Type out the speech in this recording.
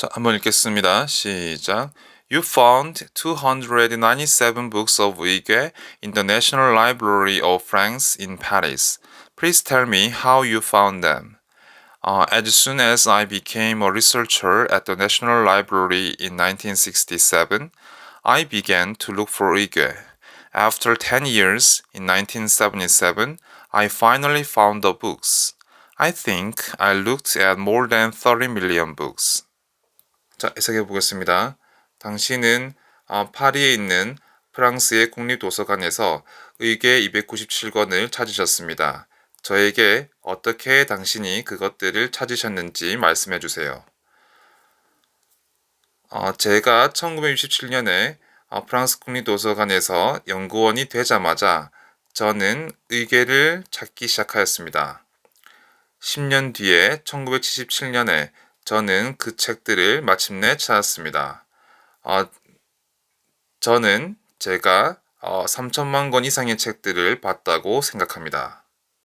자, 한번 읽겠습니다. 시작. You found 297 books of 의궤 in the National Library of France in Paris. Please tell me how you found them. Uh, as soon as I became a researcher at the National Library in 1967, I began to look for 의궤. After 10 years, in 1977, I finally found the books. I think I looked at more than 30 million books. 자, 해석해 보겠습니다. 당신은 어, 파리에 있는 프랑스의 국립도서관에서 의궤 297권을 찾으셨습니다. 저에게 어떻게 당신이 그것들을 찾으셨는지 말씀해 주세요. 어, 제가 1967년에 어, 프랑스 국립도서관에서 연구원이 되자마자 저는 의궤를 찾기 시작하였습니다. 10년 뒤에 1977년에 저는 그 책들을 마침내 찾았습니다. 어, 저는 제가 어, 3천만 권 이상의 책들을 봤다고 생각합니다.